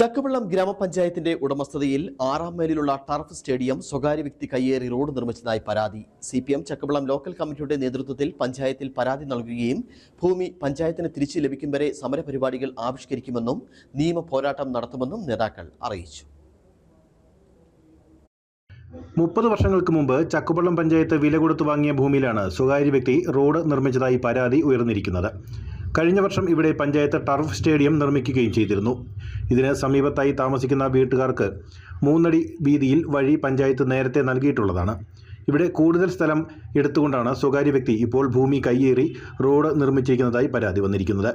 ചക്കവള്ളം ഗ്രാമപഞ്ചായത്തിന്റെ ഉടമസ്ഥതയിൽ ആറാം മൈലിലുള്ള turf stadium സ്വകാര്യ വ്യക്തി കയ്യേറി റോഡ് നിർമ്മിച്ചതായി പരാതി. C P M Chakkavallam local കമ്മിറ്റിയുടെ നേതൃത്വത്തിൽ പഞ്ചായത്തിൽ പരാതി നൽകുകയും ഭൂമി പഞ്ചായത്തിന് തിരിച്ചു ലഭിക്കും വരെ സമരപരിപാടികൾ ആവിഷ്കരിക്കുമെന്നും നിയമ പോരാട്ടം നടത്തുമെന്നും നേതാക്കൾ അറിയിച്ചു. മുപ്പത് വർഷങ്ങൾക്ക് മുമ്പ് ചക്കുപള്ളം പഞ്ചായത്ത് വില കൊടുത്തു വാങ്ങിയ ഭൂമിയിലാണ് സ്വകാര്യ വ്യക്തി റോഡ് നിർമ്മിച്ചതായി പരാതി ഉയർന്നിരിക്കുന്നത്. കഴിഞ്ഞ വർഷം ഇവിടെ പഞ്ചായത്ത് ടർഫ് സ്റ്റേഡിയം നിർമ്മിക്കുകയും ചെയ്തിരുന്നു. ഇതിന് സമീപത്തായി താമസിക്കുന്ന വീട്ടുകാർക്ക് മൂന്നടി വീതിയിൽ വഴി പഞ്ചായത്ത് നേരത്തെ നൽകിയിട്ടുള്ളതാണ്. ഇവിടെ കൂടുതൽ സ്ഥലം എടുത്തുകൊണ്ടാണ് സ്വകാര്യ വ്യക്തി ഇപ്പോൾ ഭൂമി കയ്യേറി റോഡ് നിർമ്മിച്ചിരിക്കുന്നതായി പരാതി വന്നിരിക്കുന്നത്.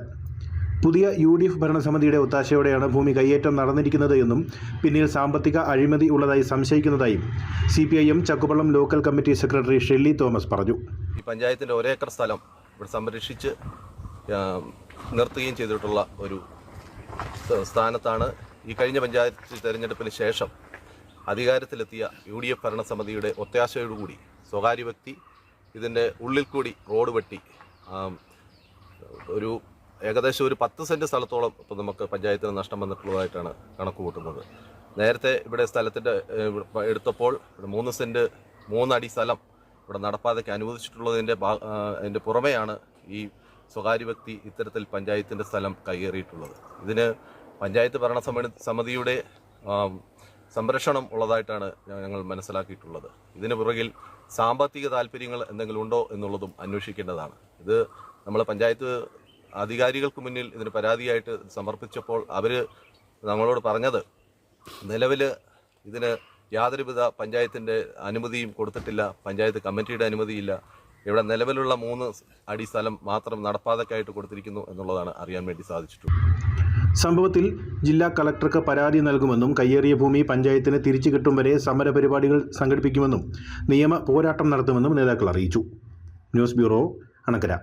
പുതിയ യു ഡി എഫ് ഭരണസമിതിയുടെ ഒത്താശയോടെയാണ് ഭൂമി കയ്യേറ്റം നടന്നിരിക്കുന്നത് എന്നും പിന്നീട് സാമ്പത്തിക അഴിമതി ഉള്ളതായി സംശയിക്കുന്നതായും C P I M Chakkupallam local committee secretary Shelly Thomas പറഞ്ഞു. ഈ പഞ്ചായത്തിന്റെ ഒരേക്കർ സ്ഥലം ഇവിടെ സംരക്ഷിച്ച് നിർത്തുകയും ചെയ്തിട്ടുള്ള ഒരു സ്ഥ- സ്ഥാനത്താണ് ഈ കഴിഞ്ഞ പഞ്ചായത്ത് തെരഞ്ഞെടുപ്പിന് ശേഷം അധികാരത്തിലെത്തിയ യു ഡി എഫ് ഭരണസമിതിയുടെ ഒത്താശയോടുകൂടി സ്വകാര്യ വ്യക്തി ഇതിന്റെ ഉള്ളിൽ കൂടി റോഡ് വെട്ടി. ഒരു ഏകദേശം ഒരു പത്ത് സെന്റ് സ്ഥലത്തോളം ഇപ്പോൾ നമുക്ക് പഞ്ചായത്തിന് നഷ്ടം വന്നിട്ടുള്ളതായിട്ടാണ് കണക്ക് കൂട്ടുന്നത്. നേരത്തെ ഇവിടെ സ്ഥലത്തിന്റെ എടുത്തപ്പോൾ മൂന്ന് സെന്റ് മൂന്നടി സ്ഥലം ഇവിടെ നടപ്പാതയ്ക്ക് അനുവദിച്ചിട്ടുള്ളതിന്റെ അതിന്റെ പുറമെയാണ് ഈ സ്വകാര്യ വ്യക്തി ഇത്തരത്തിൽ പഞ്ചായത്തിന്റെ സ്ഥലം കൈയേറിയിട്ടുള്ളത് ഇതിന് പഞ്ചായത്ത് ഭരണ സമിതിയുടെ സംരക്ഷണം ഉള്ളതായിട്ടാണ് ഞങ്ങൾ മനസ്സിലാക്കിയിട്ടുള്ളത്. ഇതിന് പുറകിൽ സാമ്പത്തിക താല്പര്യങ്ങൾ എന്തെങ്കിലും ഉണ്ടോ എന്നുള്ളതും അന്വേഷിക്കേണ്ടതാണ്. ഇത് നമ്മൾ പഞ്ചായത്ത് അധികാരികൾക്ക് മുന്നിൽ ഇതിന് പരാതിയായിട്ട് സമർപ്പിച്ചപ്പോൾ അവർ നമ്മളോട് പറഞ്ഞത് നിലവിൽ ഇതിന് യാതൊരുവിധ പഞ്ചായത്തിന്റെ അനുമതിയും കൊടുത്തിട്ടില്ല പഞ്ചായത്ത് കമ്മിറ്റിയുടെ അനുമതിയില്ല ഇവിടെ നിലവിലുള്ള മൂന്ന് അടി സ്ഥലം മാത്രം നടപ്പാതക്കായിട്ട് കൊടുത്തിരിക്കുന്നു എന്നുള്ളതാണ് അറിയാൻ വേണ്ടി സാധിച്ചിട്ടുള്ളത്. സംഭവത്തിൽ ജില്ലാ കളക്ടർക്ക് പരാതി നൽകുമെന്നും കയ്യേറിയ ഭൂമി പഞ്ചായത്തിന് തിരിച്ചു കിട്ടും വരെ സമരപരിപാടികൾ സംഘടിപ്പിക്കുമെന്നും നിയമ പോരാട്ടം നടത്തുമെന്നും നേതാക്കൾ അറിയിച്ചു. News bureau Anakkara.